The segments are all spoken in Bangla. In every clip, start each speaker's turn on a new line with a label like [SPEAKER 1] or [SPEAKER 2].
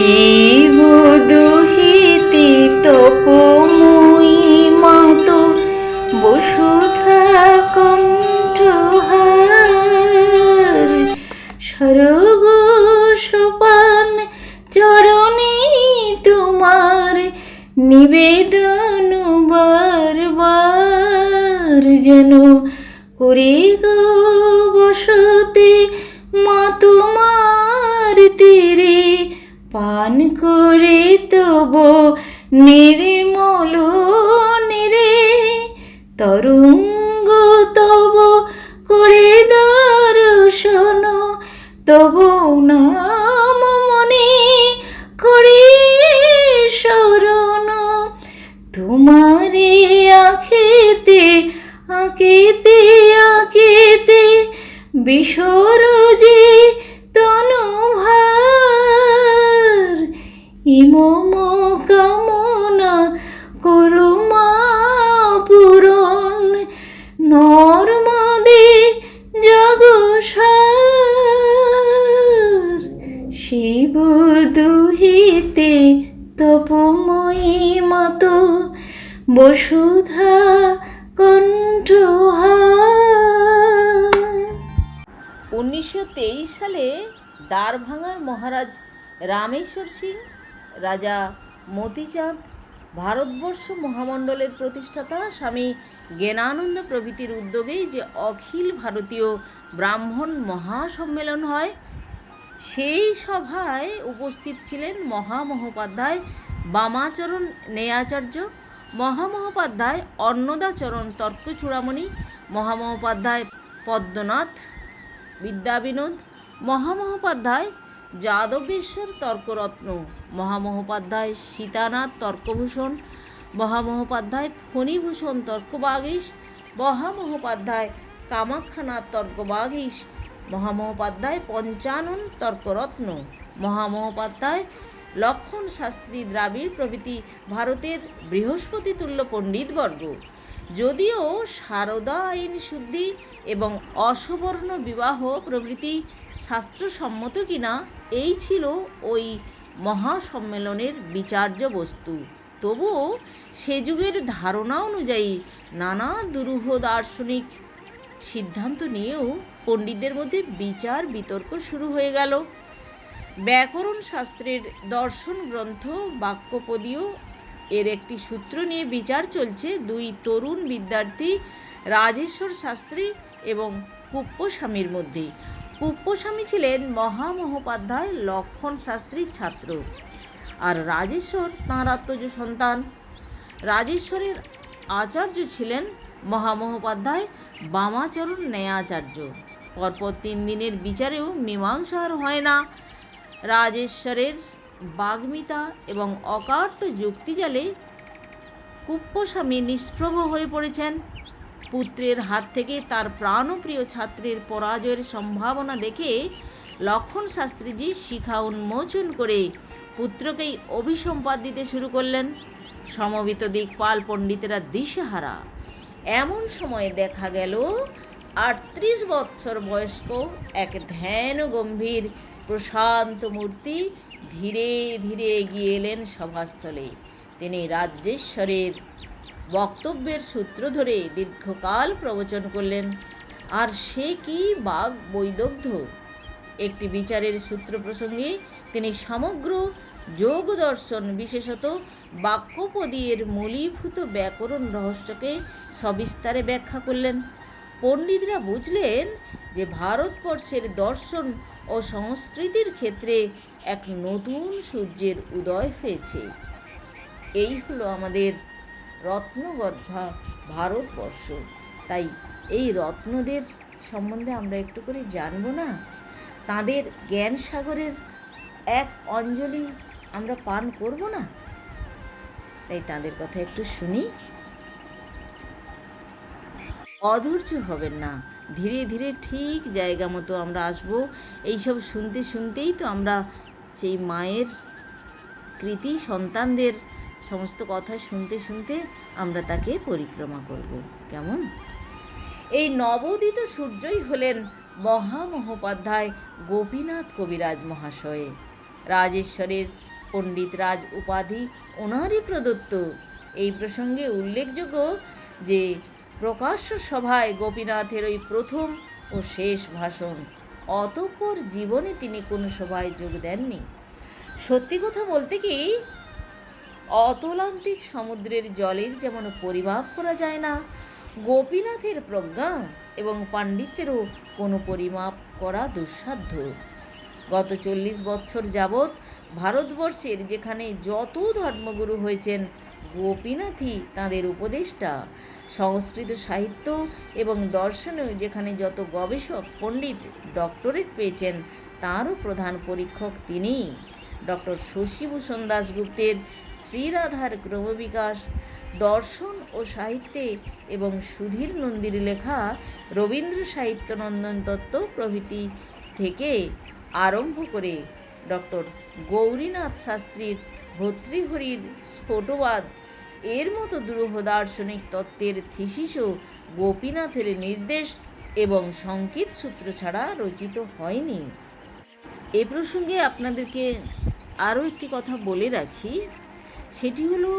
[SPEAKER 1] she করে তব নির্মল নিরে তরঙ্গ তব করে দর্শন, তব নাম মনে করে শরণ। তোমারে আখেতে আঁকেতে আঁকেতে বিসর যে
[SPEAKER 2] দ্বারভাঙার মহারাজ রামেশ্বর সিং, রাজা মতিচাঁদ, ভারতবর্ষ মহামণ্ডলের প্রতিষ্ঠাতা স্বামী জ্ঞানানন্দ প্রভৃতির উদ্যোগেই যে অখিল ভারতীয় ব্রাহ্মণ মহাসম্মেলন হয়, সেই সভায় উপস্থিত ছিলেন মহামহোপাধ্যায় বামাচরণ নেয়াচার্য, মহামহোপাধ্যায় অন্নদাচরণ তর্কচূড়ামণি, মহামহোপাধ্যায় পদ্মনাথ বিদ্যাবিনোদ মহামহোপাধ্যায়, যাদবেশ্বর তর্করত্ন। মহামহোপাধ্যায়, সীতানাথ তর্কভূষণ। মহামহোপাধ্যায়, ফণীভূষণ তর্কবাগীশ। মহামহোপাধ্যায়, কামাখ্যানাথ তর্কবাগীশ। মহামহোপাধ্যায়, পঞ্চানন তর্করত্ন। মহামহোপাধ্যায়, লক্ষণ শাস্ত্রী দ্রাবিড় প্রভৃতি ভারতের বৃহস্পতি তুল্য পণ্ডিতবর্গ যদিও সারদা আইন শুদ্ধি এবং অসবর্ণ বিবাহ প্রভৃতি শাস্ত্রসম্মত কিনা, এই ছিল ওই মহাসম্মেলনের বিচার্য বস্তু। তবুও সে যুগের ধারণা অনুযায়ী নানা দুরূহ দার্শনিক সিদ্ধান্ত নিয়েও পণ্ডিতদের মধ্যে বিচার বিতর্ক শুরু হয়ে গেল। ব্যাকরণ শাস্ত্রের দর্শন গ্রন্থ, বাক্যপদীয়, এর একটি সূত্র নিয়ে বিচার চলছে দুই তরুণ বিদ্যার্থী রাজেশ্বর শাস্ত্রী এবং কুপ্পস্বামীর মধ্যে। কুপ্পস্বামী ছিলেন মহামহোপাধ্যায় লক্ষণ শাস্ত্রীর ছাত্র। আর রাজেশ্বর তাঁর আত্মজ সন্তান। রাজেশ্বরের আচার্য ছিলেন মহামহোপাধ্যায় বামাচরণ ন্যায়াচার্য। পরপর তিন দিনের বিচারেও মীমাংসা আর হয় না। রাজেশ্বরের বাগ্মিতা এবং অকাট্য যুক্তিজালে কুপ্পস্বামী নিষ্প্রভ হয়ে পড়েছেন। পুত্রের হাত থেকে তার প্রাণপ্রিয় ছাত্রের পরাজয়ের সম্ভাবনা দেখে লক্ষণ শাস্ত্রীজি শিখা উন্মোচন করে পুত্রকেই অভিসম্পাদ দিতে শুরু করলেন। সমবিত দিকপাল পণ্ডিতেরা দিশেহারা। এমন সময়ে দেখা গেল, আটত্রিশ বৎসর বয়স্ক এক ধ্যান গম্ভীর প্রশান্ত মূর্তি ধীরে ধীরে এগিয়ে এলেন সভাস্থলে। তিনি রাজ্যেশ্বরের বক্তব্যের সূত্র ধরে দীর্ঘকাল প্রবচন করলেন। আর সে কি বাঘ বৈদগ্ধ? একটি বিচারের সূত্র প্রসঙ্গে তিনি সমগ্র যোগ দর্শন বিশেষত বাক্যপদীয়ের মূলীভূত ব্যাকরণ রহস্যকে সবিস্তারে ব্যাখ্যা করলেন। পণ্ডিতরা বুঝলেন যে ভারতবর্ষের দর্শন ও সংস্কৃতির ক্ষেত্রে এক নতুন সূর্যের উদয় হয়েছে। এই হলো আমাদের রত্নগর্ভা ভারতবর্ষ। তাই এই রত্নদের সম্বন্ধে আমরা একটু করে জানব না? তাদের জ্ঞান সাগরের এক অঞ্জলি আমরা পান করব না? তাই তাদের কথা একটু শুনি। অধৈর্য হবেন না। ধীরে ধীরে ঠিক জায়গা মতো আমরা আসব। এইসব শুনতে শুনতেই তো আমরা সেই মায়ের কৃতি সন্তানদের সমস্ত কথা শুনতে শুনতে আমরা তাকে পরিক্রমা করব। কেমন? এই নবোদিত সূর্যই হলেন মহামহোপাধ্যায় গোপীনাথ কবিরাজ মহাশয়ে। রাজেশ্বরের পণ্ডিত রাজ উপাধি ওনারই প্রদত্ত। এই প্রসঙ্গে উল্লেখযোগ্য যে প্রকাশ্য সভায় গোপীনাথের ওই প্রথম ও শেষ ভাষণ। অতঃপর জীবনে তিনি কোনো সভায় যোগ দেননি। সত্যি কথা বলতে কি অতলান্তিক সমুদ্রের জলের যেমন পরিমাপ করা যায় না, গোপীনাথের প্রজ্ঞা এবং পাণ্ডিত্যেরও কোনো পরিমাপ করা দুঃসাধ্য। গত চল্লিশ বৎসর যাবৎ ভারতবর্ষের যেখানে যত ধর্মগুরু হয়েছেন, গোপীনাথই তাঁদের উপদেষ্টা। সংস্কৃত সাহিত্য এবং দর্শনেও যেখানে যত গবেষক, পণ্ডিত, ডক্টরেট পেয়েছেন, তাঁরও প্রধান পরীক্ষক তিনি ডক্টর শশীভূষণ দাশগুপ্তের শ্রীরাধার ক্রমবিকাশ, দর্শন ও সাহিত্যে এবং সুধীর নন্দীর লেখা রবীন্দ্র সাহিত্য নন্দন তত্ত্ব প্রভৃতি থেকে আরম্ভ করে ডক্টর গৌরীনাথ শাস্ত্রীর ভর্তৃহরির স্ফোটবাদ, এর মতো দুরূহ দার্শনিক তত্ত্বের থিসিসও গোপীনাথের নির্দেশ এবং সংকেত সূত্র ছাড়া রচিত হয়নি। এ প্রসঙ্গে আপনাদেরকে আরও একটি কথা বলে রাখি। সেটি হলো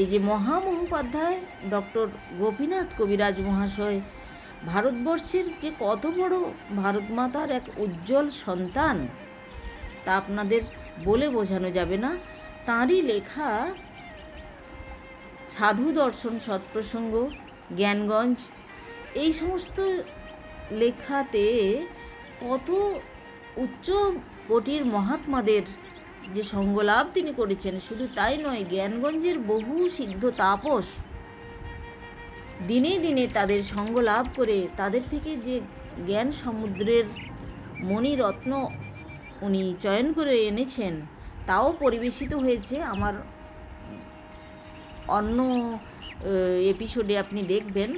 [SPEAKER 2] এই যে মহামহোপাধ্যায় ডক্টর গোপীনাথ কবিরাজ মহাশয় ভারতবর্ষের যে কত বড় ভারত মাতার এক উজ্জ্বল সন্তান, তা আপনাদের বলে বোঝানো যাবে না। তাঁরই লেখা সাধু দর্শন সৎপ্রসঙ্গ, জ্ঞানগঞ্জ, এই সমস্ত লেখাতে কত উচ্চ কোটির মহাত্মাদের যে সঙ্গলাভ তিনি করেছেন, শুধু তাই নয়, জ্ঞানগঞ্জের বহু সিদ্ধ তাপস দিনে দিনে তাদের সঙ্গ লাভ করে তাদের থেকে যে জ্ঞান সমুদ্রের মণিরত্ন উনি চয়ন করে এনেছেন, তাও পরিবেশিত হয়েছে। আমার অন্য এপিসোডে আপনি দেখবেন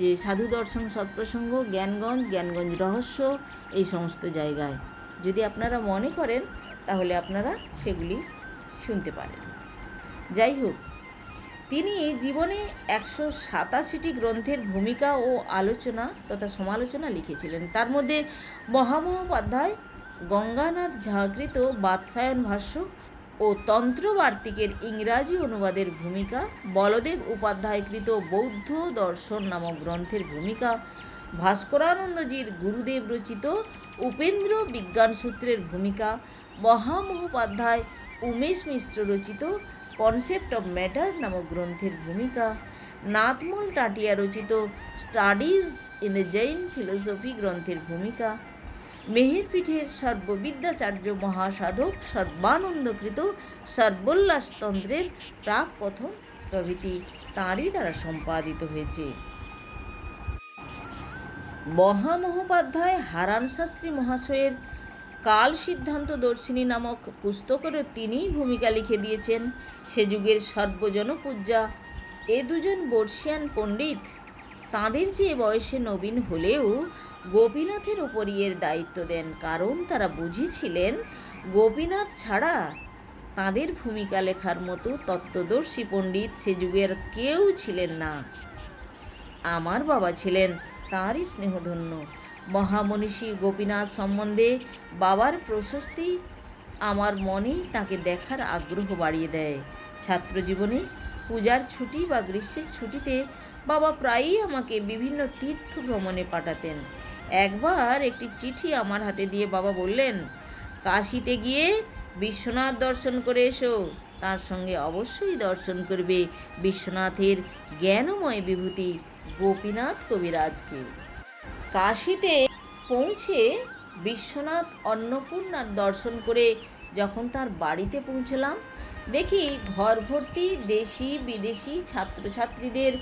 [SPEAKER 2] যে সাধু দর্শন সৎপ্রসঙ্গ, জ্ঞানগঞ্জ জ্ঞানগঞ্জ রহস্য, এই সমস্ত জায়গায়। যদি আপনারা মনে করেন তাহলে আপনারা সেগুলি শুনতে পারেন। যাই হোক, তিনি জীবনে একশো সাতাশিটি গ্রন্থের ভূমিকা ও আলোচনা তথা সমালোচনা লিখেছিলেন। তার মধ্যে মহামহোপাধ্যায়, গঙ্গানাথ ঝাঁকৃত বাৎসায়ন ভাষ্য ও তন্ত্রবার্তিকের ইংরাজি অনুবাদের ভূমিকা, বলদেব উপাধ্যায়কৃত বৌদ্ধ দর্শন নামক গ্রন্থের ভূমিকা, ভাস্করানন্দজির গুরুদেব রচিত উপেন্দ্র বিজ্ঞান সূত্রের ভূমিকা মহামহোপাধ্যায় উমেশ মিশ্র রচিত কনসেপ্ট অফ ম্যাটার নামক গ্রন্থের ভূমিকা। নাথমল টাটিয়া রচিত studies in the Jaina philosophy গ্রন্থের ভূমিকা। মেহেরপীঠের সর্ববিদ্যাচার্য মহাসাধক সর্বানন্দকৃত সর্বোল্লাসতন্ত্রের প্রাক প্রভৃতি তাঁরই দ্বারা সম্পাদিত হয়েছে। মহামহোপাধ্যায় হারান শাস্ত্রী মহাশয়ের কাল সিদ্ধান্ত দর্শিনী নামক পুস্তকেরও তিনিই ভূমিকা লিখে দিয়েছেন। সে যুগের সর্বজনপূজ্যা এ দুজন বর্ষিয়ান পণ্ডিত। তাঁদের যে বয়সে নবীন হলেও গোপীনাথের ওপরই এর দায়িত্ব দেন, কারণ তারা বুঝেছিলেন, গোপীনাথ ছাড়া তাঁদের ভূমিকা লেখার মতো তত্ত্বদর্শী পণ্ডিত সে যুগের কেউ ছিলেন না। আমার বাবা ছিলেন তাঁরই স্নেহধন্য। মহামনীষী গোপীনাথ সম্বন্ধে বাবার প্রশস্তি আমার মনেই তাকে দেখার আগ্রহ বাড়িয়ে দেয়। ছাত্রজীবনে পূজার ছুটি বা গ্রীষ্মের ছুটিতে বাবা প্রায়ই আমাকে বিভিন্ন তীর্থ ভ্রমণে পাঠাতেন। একবার একটি চিঠি আমার হাতে দিয়ে বাবা বললেন, কাশিতে গিয়ে বিশ্বনাথ দর্শন করে এসো। তার সঙ্গে অবশ্যই দর্শন করবে বিশ্বনাথের জ্ঞানময় বিভূতি গোপীনাথ কবিরাজকে। কাশিতে পৌঁছে বিশ্বনাথ অন্নপূর্ণার দর্শন করে যখন তার বাড়িতে পৌঁছলাম, দেখি ঘর ভর্তি দেশি বিদেশি ছাত্রছাত্রীদের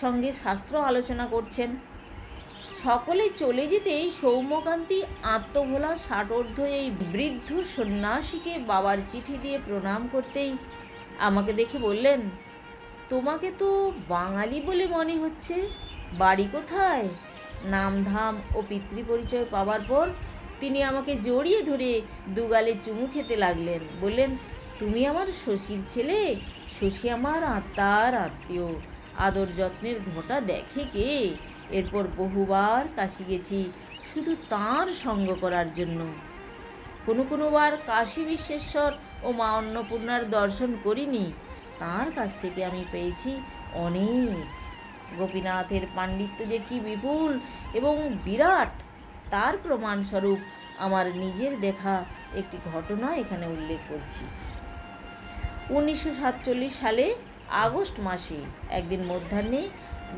[SPEAKER 2] সঙ্গে শাস্ত্র আলোচনা করছেন। সকলে চলে যেতেই সৌম্যকান্তি আত্মভোলা ষাটোর্ধ এই বৃদ্ধ সন্ন্যাসীকে বাবার চিঠি দিয়ে প্রণাম করতেই আমাকে দেখে বললেন, তোমাকে তো বাঙালি বলে মনে হচ্ছে। বাড়ি কোথায়? নামধাম ও পিতৃপরিচয় পাওয়ার পর তিনি আমাকে জড়িয়ে ধরে দুগালে চুমু খেতে লাগলেন। বললেন, তুমি আমার শশীর ছেলে? শশী আমার আত্মার আত্মীয়। আদর যত্নের ঘটা দেখে কে? এরপর বহুবার কাশি গেছি শুধু তাঁর সঙ্গ করার জন্য। কোনো কোনোবার কাশী বিশ্বেশ্বর ও মা অন্নপূর্ণার দর্শন করিনি। তার কাছ থেকে আমি পেয়েছি অনেক গোপীনাথের পাণ্ডিত্য যে কি বিপুল এবং বিরাট, তার প্রমাণস্বরূপ আমার নিজের দেখা একটি ঘটনা এখানে উল্লেখ করছি। উনিশশো সাতচল্লিশ সালে আগস্ট মাসে একদিন মধ্যাহ্নে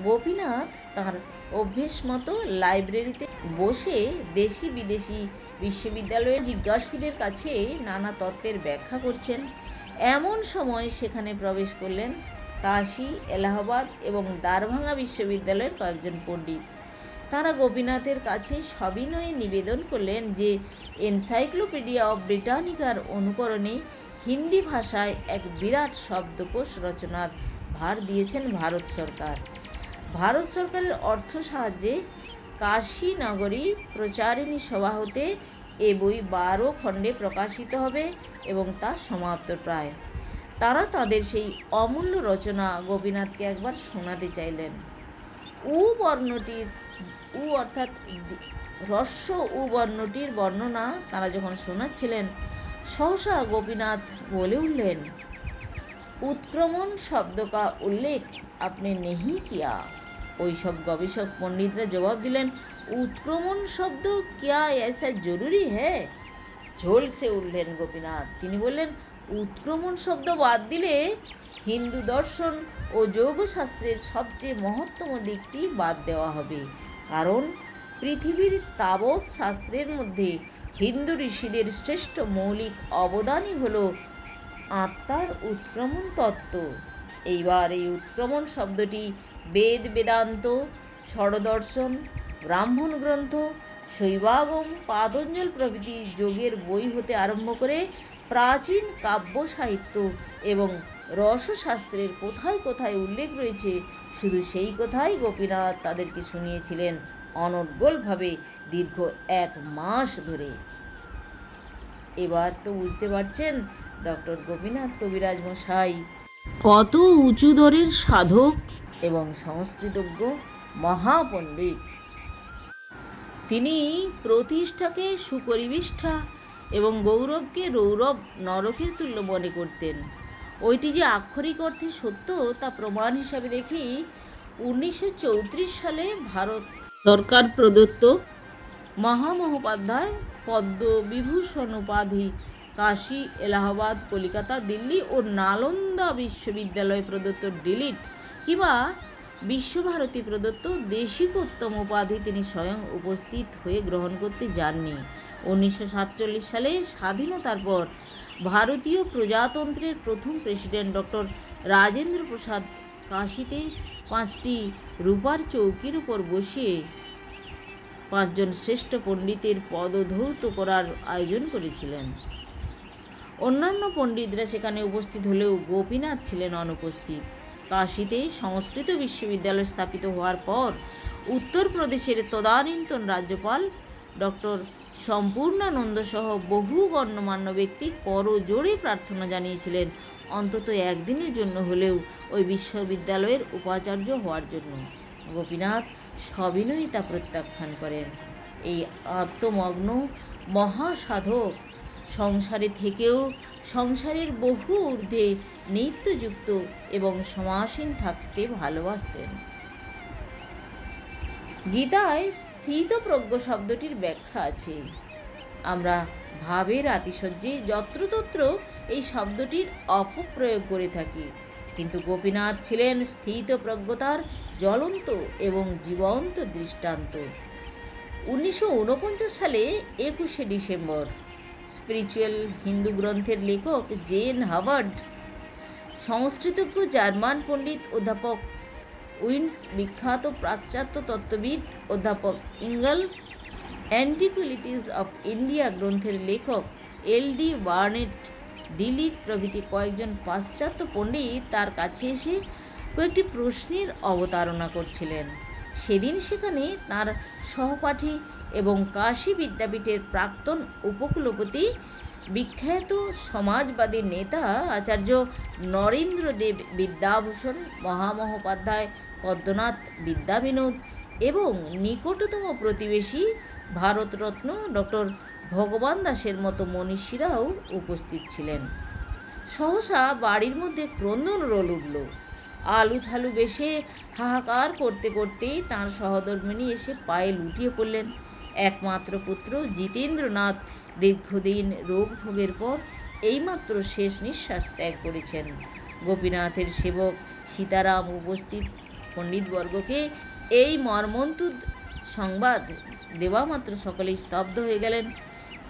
[SPEAKER 2] গোপীনাথ তার অভ্যেস মতো লাইব্রেরিতে বসে দেশি বিদেশি বিশ্ববিদ্যালয়ের জিজ্ঞাসুদের কাছে নানা তত্ত্বের ব্যাখ্যা করছেন। এমন সময় সেখানে প্রবেশ করলেন কাশী, এলাহাবাদ এবং দ্বারভাঙা বিশ্ববিদ্যালয়ের কয়েকজন পণ্ডিত। তারা গোপীনাথের কাছে সবিনয়ে নিবেদন করলেন যে, এনসাইক্লোপিডিয়া অব ব্রিটানিকার অনুকরণে হিন্দি ভাষায় এক বিরাট শব্দকোষ রচনার ভার দিয়েছেন ভারত সরকার। ভারত সরকারের অর্থ সাহায্যে কাশী নগরী প্রচারিণী সভা হতে এ বই বারো খণ্ডে প্রকাশিত হবে এবং তা সমাপ্ত প্রায়। তারা তাদের সেই অমূল্য রচনা গোপীনাথকে একবার শোনাতে চাইলেন। উ বর্ণটির, উ অর্থাৎ হ্রস্ব উ বর্ণটির বর্ণনা তারা যখন শোনাচ্ছিলেন, সহসা গোপীনাথ বলে উঠলেন, উৎক্রমণ শব্দ কা উল্লেখ, আপনি নেহি কিয়া? ওইসব গবেষক পণ্ডিতরা জবাব দিলেন, উৎক্রমণ শব্দ কিয়া এসা জরুরি হ্যাঁ ঝোলসে উঠলেন গোপীনাথ। তিনি বললেন উৎক্রমণ শব্দ বাদ দিলে হিন্দু দর্শন ও যোগশাস্ত্রের সবচেয়ে মহত্তম দিকটি বাদ দেওয়া হবে। কারণ পৃথিবীর তাবৎ শাস্ত্রের মধ্যে হিন্দু ঋষিদের শ্রেষ্ঠ মৌলিক অবদানই হল আত্মার উৎক্রমণ তত্ত্ব। এইবার এই উৎক্রমণ শব্দটি বেদ বেদান্ত, ষড়দর্শন, ব্রাহ্মণ গ্রন্থ, শৈবাগম পাতঞ্জল প্রভৃতি যোগের বই হতে আরম্ভ করে প্রাচীন কাব্য সাহিত্য এবং রসশাস্ত্রের কোথায় কোথায় উল্লেখ রয়েছে, শুধু সেই কথাই গোপীনাথ তাদেরকে শুনিয়েছিলেন অনর্গলভাবে দীর্ঘ এক মাস ধরে। এবার তো বুঝতে পারছেন, ডক্টর গোপীনাথ কবিরাজ মশাই। কত উঁচু দরের সাধক এবং সংস্কৃতজ্ঞ মহাপণ্ডিত। তিনি প্রতিষ্ঠাকে সুপরিবিষ্ঠা এবং গৌরবকে রৌরব নরকের তুল্য মনে করতেন। ওইটি যে আক্ষরিক অর্থে সত্য তা প্রমাণ হিসাবে দেখি উনিশশো চৌত্রিশ সালে ভারত সরকার প্রদত্ত মহামহোপাধ্যায় পদ্মবিভূষণ উপাধি কাশী, এলাহাবাদ, কলিকাতা, দিল্লি ও নালন্দা বিশ্ববিদ্যালয় প্রদত্ত ডিলিট কিংবা বিশ্বভারতী প্রদত্ত দেশিকোত্তম উপাধি তিনি স্বয়ং উপস্থিত হয়ে গ্রহণ করতে যাননি। উনিশশো সাতচল্লিশ সালে স্বাধীনতার পর ভারতীয় প্রজাতন্ত্রের প্রথম প্রেসিডেন্ট ডক্টর রাজেন্দ্র প্রসাদ কাশীতে পাঁচটি রূপার চৌকির উপর বসিয়ে পাঁচজন শ্রেষ্ঠ পণ্ডিতের পদধৌত করার আয়োজন করেছিলেন। অন্যান্য পণ্ডিতরা সেখানে উপস্থিত হলেও গোপীনাথ ছিলেন অনুপস্থিত। কাশীতে সংস্কৃত বিশ্ববিদ্যালয় স্থাপিত হওয়ার পর উত্তরপ্রদেশের তদানীন্তন রাজ্যপাল ডক্টর সম্পূর্ণানন্দ সহ বহু গণ্যমান্য ব্যক্তি করজোড়ে প্রার্থনা জানিয়েছিলেন। অন্তত একদিনের জন্য হলেও ওই বিশ্ববিদ্যালয়ের উপাচার্য হওয়ার জন্য। গোপীনাথ সবিনয়ী তা প্রত্যাখ্যান করেন। এই আত্মমগ্ন মহাসাধক সংসারে থেকেও সংসারের বহু ঊর্ধ্বে নিত্যযুক্ত এবং সমাসীন থাকতে ভালোবাসতেন। গীতায় স্থিতপ্রজ্ঞ শব্দটির ব্যাখ্যা আছে। আমরা ভাবের আতিশয্যে যত্রতত্র এই শব্দটির অপপ্রয়োগ করে থাকি। কিন্তু গোপীনাথ ছিলেন স্থিতপ্রজ্ঞতার জ্বলন্ত এবং জীবন্ত দৃষ্টান্ত। উনিশশো উনপঞ্চাশ সালে একুশে ডিসেম্বর, স্পিরিচুয়াল হিন্দু গ্রন্থের লেখক জেন হাওয়ার্ড, সংস্কৃতজ্ঞ জার্মান পণ্ডিত অধ্যাপক উইন্স বিখ্যাত পাশ্চাত্য তত্ত্ববিদ, অধ্যাপক ইঙ্গল অ্যান্টিকুইলিটিস অফ ইন্ডিয়া গ্রন্থের লেখক এল ডি বার্নেট ডিলিট প্রভৃতি কয়েকজন পাশ্চাত্য পণ্ডিত তার কাছে এসে কয়েকটি প্রশ্নের অবতারণা করছিলেন। সেদিন সেখানে তার সহপাঠী এবং কাশী বিদ্যাপীঠের প্রাক্তন উপকুলপতি বিখ্যাত সমাজবাদী নেতা আচার্য নরেন্দ্রদেব বিদ্যাভূষণ মহামহোপাধ্যায় পদ্মনাথ বিদ্যাবিনোদ এবং নিকটতম প্রতিবেশী ভারতরত্ন ডক্টর ভগবান দাসের মতো মনীষীরাও উপস্থিত ছিলেন। সহসা বাড়ির মধ্যে ক্রন্দন রোল উঠল। আলু থালু বেশে হাহাকার করতে করতেই তাঁর সহধর্মিনী এসে পায়ে লুটিয়ে পড়লেন। একমাত্র পুত্র জিতেন্দ্রনাথ দীর্ঘদিন রোগ ভোগের পর এইমাত্র শেষ নিঃশ্বাস ত্যাগ করেছেন। গোপীনাথের সেবক সীতারাম উপস্থিত পণ্ডিতবর্গকে এই মর্মন্তুদ সংবাদ দেওয়া মাত্র সকলেই স্তব্ধ হয়ে গেলেন।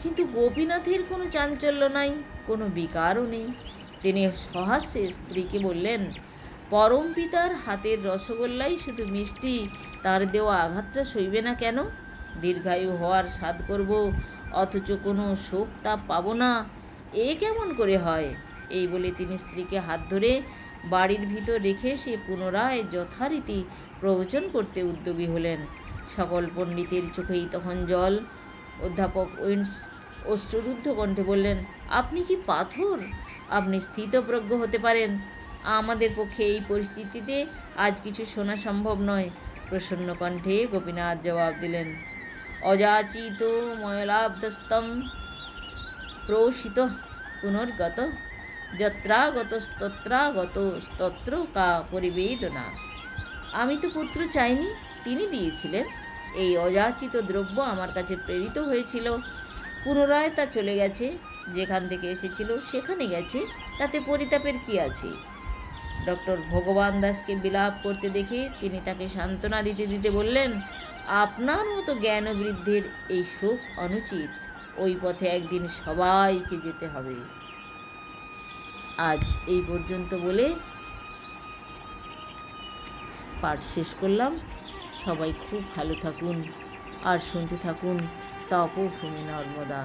[SPEAKER 2] কিন্তু গোপীনাথের কোনো চাঞ্চল্য নাই, কোনো বিকারও নেই। তিনি সহাস্যে স্ত্রীকে বললেন, পরম পিতার হাতের রসগোল্লাই শুধু মিষ্টি, তার দেওয়া আঘাতটা সইবে না কেন? দীর্ঘায়ু হওয়ার স্বাদ করব, অথচ কোনো শোক তাপ পাবো না। এ কেমন করে হয়? এই বলে তিনি স্ত্রীকে হাত ধরে বাড়ির ভিতর রেখে সে পুনরায় যথারীতি প্রবচন করতে উদ্যোগী হলেন। সকল পণ্ডিতের চোখেই তখন জল। অধ্যাপক উইন্স অশ্রুরুদ্ধ কণ্ঠে বললেন, আপনি কি পাথর? আপনি স্থিতপ্রজ্ঞ হতে পারেন। আমাদের পক্ষে এই পরিস্থিতিতে আজ কিছু শোনা সম্ভব নয়। প্রসন্ন কণ্ঠে গোপীনাথ জবাব দিলেন অযাচিত ময়লাব্ধস্তং প্রোষিত পুনর্গত যত্রাগত স্তত্রাগত স্তত্র কা পরিবেদনা। আমি তো পুত্র চাইনি, তিনি দিয়েছিলেন। এই অযাচিত দ্রব্য আমার কাছে প্রেরিত হয়েছিল। পুনরায় তা চলে গেছে, যেখান থেকে এসেছিল সেখানে গেছে, তাতে পরিতাপের কি আছে? ডক্টর ভগবান দাসকে বিলাপ করতে দেখে তিনি তাকে সান্ত্বনা দিতে দিতে বললেন, আপনার মতো জ্ঞান বৃদ্ধের এই শোক অনুচিত। ওই পথে একদিন সবাইকে যেতে হবে। আজ এই পর্যন্ত বলে পাঠ শেষ করলাম। সবাই খুব ভালো থাকুন আর শুনতে থাকুন তপভূমি নর্মদা।